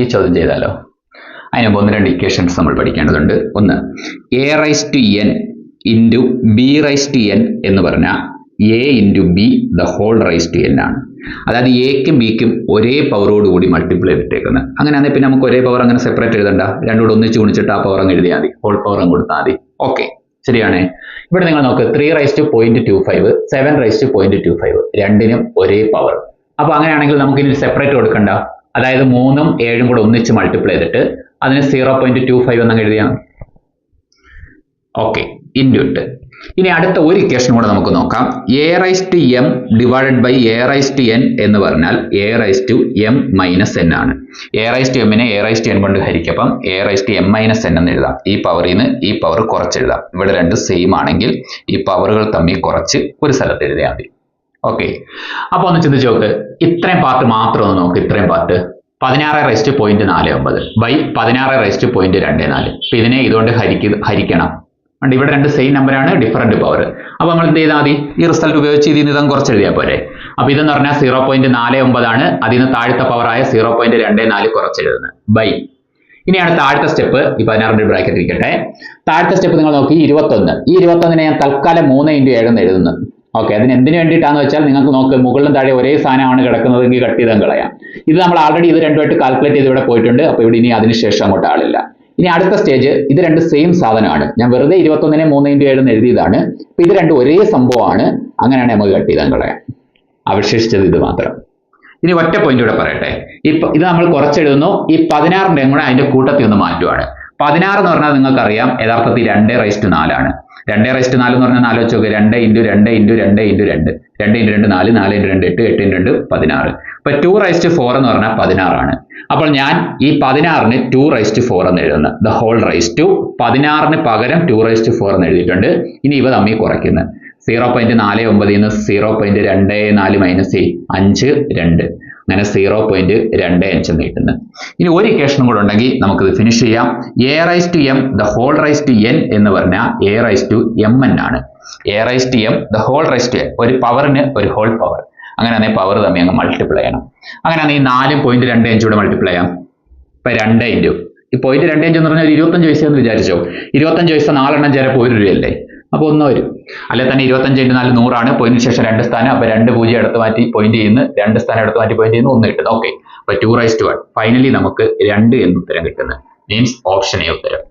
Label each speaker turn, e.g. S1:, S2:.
S1: ഈ ചോദ്യം ചെയ്താലോ? അതിന് ഒന്ന് രണ്ട് ഇക്വേഷൻസ് നമ്മൾ പഠിക്കേണ്ടതുണ്ട്. ഒന്ന് a raise to n into b raise to n എന്ന് പറഞ്ഞാൽ a into b the whole raise to n ആണ്. അതായത് എക്കും ബിക്കും ഒരേ പവറോട് കൂടി മൾട്ടിപ്ലൈ ചെയ്തിട്ടേക്കുന്നത് അങ്ങനെയാണെങ്കിൽ പിന്നെ നമുക്ക് ഒരേ പവർ അങ്ങനെ സെപ്പറേറ്റ് എഴുതണ്ട. രണ്ടും കൂടെ ഒന്നിച്ച് ഗുണിച്ചിട്ട് ആ പവർ അങ്ങ് എഴുതിയാൽ മതി. ഹോൾ പവർ അങ്ങ് കൊടുത്താൽ മതി. ഓക്കെ ശരിയാണേ? ഇവിടെ നിങ്ങൾ നോക്ക്. Three raise to point two five seven raise to point two five രണ്ടിനും ഒരേ പവർ അപ്പൊ അങ്ങനെയാണെങ്കിൽ നമുക്ക് ഇനി സെപ്പറേറ്റ് കൊടുക്കണ്ട. അതായത് മൂന്നും ഏഴും കൂടെ ഒന്നിച്ച് മൾട്ടിപ്ലൈ ചെയ്തിട്ട് അതിന് സീറോ പോയിന്റ് ടു ഫൈവ് എന്നങ്ങ് എഴുതിയാണ് ഓക്കെ ഇന്റു ഇട്ട് ഇനി അടുത്ത ഒരു ഇക്വേഷൻ കൂടെ നമുക്ക് നോക്കാം. A raise to m divided by a raise to n എന്ന് പറഞ്ഞാൽ a raise to m minus n ആണ്. എ റൈസ് ടു എമ്മിനെ എ റൈസ് ടു എൻ കൊണ്ട് ഹരിക്കപ്പം a raise to m minus n എന്ന് എഴുതാം. ഈ പവറിൽ നിന്ന് ഈ പവർ കുറച്ചെഴുതാം ഇവിടെ രണ്ട് സെയിം ആണെങ്കിൽ ഈ പവറുകൾ തമ്മിൽ കുറച്ച് ഒരു സ്ഥലത്ത് എഴുതിയാൽ മതി. ഓക്കെ അപ്പൊ ഒന്ന് ചിന്തിച്ച് നോക്ക്. ഇത്രയും പാർട്ട് മാത്രം ഒന്ന് നോക്ക്. ഇത്രയും പാർട്ട് പതിനാറ് റെസ്റ്റ് പോയിന്റ് നാല് ഒമ്പത്. ബൈ പതിനാറ് റെസ്റ്റ് പോയിന്റ് രണ്ട് നാല്. അപ്പൊ ഇതിനെ ഇതുകൊണ്ട് ഹരിക്ക് ഹരിക്കണം. ഉണ്ട് ഇവിടെ രണ്ട് സെയിം നമ്പറാണ് ഡിഫറന്റ് പവർ അപ്പോൾ നമ്മൾ എന്ത് ചെയ്താൽ മതി? ഈ റിസൾട്ട് ഉപയോഗിച്ച് ഇതിൽ നിന്ന് കുറച്ച് എഴുതിയാൽ പോരെ. അപ്പോൾ ഇതെന്ന് പറഞ്ഞാൽ സീറോ പോയിന്റ് നാല് ഒമ്പതാണ് അതിൽ നിന്ന് താഴത്തെ പവറായ സീറോ പോയിന്റ് രണ്ട് നാല് കുറച്ച് എഴുതുന്നത് ബൈ ഇനിയാണ് താഴത്തെ സ്റ്റെപ്പ് ഈ പതിനാറിന്റെ ബ്രാക്കറ്റ് ഇരിക്കട്ടെ. താഴത്തെ സ്റ്റെപ്പ് നിങ്ങൾ നോക്കി. ഇരുപത്തൊന്ന്. ഈ ഇരുപത്തൊന്നിനെ ഞാൻ തൽക്കാലം മൂന്ന് ഇന്റു ഏഴ് എന്ന് എഴുതുന്നു. ഓക്കെ അതിന് എന്തിനു വേണ്ടിയിട്ടാന്ന് വെച്ചാൽ നിങ്ങൾക്ക് നോക്ക് മുകളിലും താഴെ ഒരേ സാധനമാണ് കിടക്കുന്നതെങ്കിൽ കട്ട് ചെയ്ത് കളയാം. ഇത് നമ്മൾ ആൾറെഡി ഇത് രണ്ടുമായിട്ട് കാൽക്കുലേറ്റ് ചെയ്ത് ഇവിടെ പോയിട്ടുണ്ട് അപ്പോൾ ഇവിടെ ഇനി അതിനുശേഷം അങ്ങോട്ട് ആളില്ല. ഇനി അടുത്ത സ്റ്റേജ് ഇത് രണ്ട് സെയിം സാധനമാണ്. ഞാൻ വെറുതെ ഇരുപത്തൊന്നിനെ മൂന്ന് ഇന്റു ഏഴ് എഴുതിയതാണ്. അപ്പൊ ഇത് രണ്ട് ഒരേ സംഭവമാണ്. അങ്ങനെയാണ് നമുക്ക് കട്ട് ചെയ്താൽ കളയാം. അവശേഷിച്ചത് ഇത് മാത്രം. ഇനി ഒറ്റ പോയിന്റ് കൂടെ പറയട്ടെ. ഇപ്പൊ ഇത് നമ്മൾ കുറച്ചെഴുതുന്നു ഈ പതിനാറിന്റെ കൂടെ അതിന്റെ കൂട്ടത്തിൽ ഒന്ന് മാറ്റുവാണ്. പതിനാറ് എന്ന് പറഞ്ഞാൽ നിങ്ങൾക്കറിയാം യഥാർത്ഥത്തിൽ രണ്ട് റൈസ്റ്റ് നാലാണ് രണ്ട് റൈസ്റ്റ് നാല് എന്ന് പറഞ്ഞാൽ ആലോചിച്ച് നോക്കുക രണ്ട് ഇന്റു രണ്ട് ഇന്റു രണ്ട് ഇന്റു രണ്ട്. രണ്ട് ഇന്റു രണ്ട് നാല് നാല് ഇന്റു രണ്ട് എട്ട് എട്ട് ഇന്റു രണ്ട് പതിനാറ്. അപ്പൊ ടു റൈസ്റ്റ് ഫോർ എന്ന് പറഞ്ഞാൽ പതിനാറാണ് അപ്പോൾ ഞാൻ ഈ പതിനാറിന് ടു റൈസ്റ്റ് ഫോർ എന്ന് എഴുതുന്നു. ദ ഹോൾ റൈസ് ടു പതിനാറിന് പകരം ടു റൈസ്റ്റ് ഫോർ എന്ന് എഴുതിയിട്ടുണ്ട്. ഇനി ഇവ തമ്മിൽ കുറയ്ക്കുന്നത് സീറോ പോയിന്റ് നാല് ഒമ്പതിൽ നിന്ന് സീറോ പോയിന്റ് രണ്ട് നാല് മൈനസ് അഞ്ച് രണ്ട്. അങ്ങനെ സീറോ പോയിന്റ് രണ്ട് അഞ്ച് എന്ന് കിട്ടുന്നത് ഇനി ഒരു ഇക്വേഷനും കൂടെ ഉണ്ടെങ്കിൽ നമുക്കിത് ഫിനിഷ് ചെയ്യാം. A raise to m the whole raise to n എന്ന് പറഞ്ഞാൽ a raise to m n ആണ്. A raise to m the whole raise to n ഒരു പവറിന് ഒരു ഹോൾ പവർ അങ്ങനെയാണെങ്കിൽ പവർ തമ്മിൽ അങ്ങ് മൾട്ടിപ്ലൈ ചെയ്യണം. അങ്ങനെയാണെങ്കിൽ നാല് പോയിന്റ് രണ്ട് അഞ്ച് കൂടെ മൾട്ടിപ്ലൈ ചെയ്യാം. ഇപ്പം രണ്ട് ഇന്റു ഈ പോയിന്റ് രണ്ട് അഞ്ച് എന്ന് പറഞ്ഞാൽ ഒരു ഇരുപത്തഞ്ച് പൈസ എന്ന് വിചാരിച്ചോ? ഇരുപത്തഞ്ച് പൈസ നാലെണ്ണം ചേരപ്പോൾ ഒരു രൂപയല്ലേ? അപ്പോൾ ഒന്ന് വരും. അല്ലെ തന്നെ ഇരുപത്തഞ്ച് ഇന്റു നാല് നൂറാണ്. പോയിന്റിന് ശേഷം രണ്ട് സ്ഥാനം. അപ്പോൾ രണ്ട് പൂജ്യം എടുത്ത് മാറ്റി പോയിന്റ് ചെയ്യുന്നു. രണ്ട് സ്ഥാനം എടുത്ത് മാറ്റി പോയിന്റ് ചെയ്യുന്നു. ഒന്ന് കിട്ടുന്നു. ഓക്കെ അപ്പോൾ two raise to one finally നമുക്ക് രണ്ട് എന്ന് ഉത്തരം കിട്ടുന്നത് മീൻസ് ഓപ്ഷൻ എ ഉത്തരം.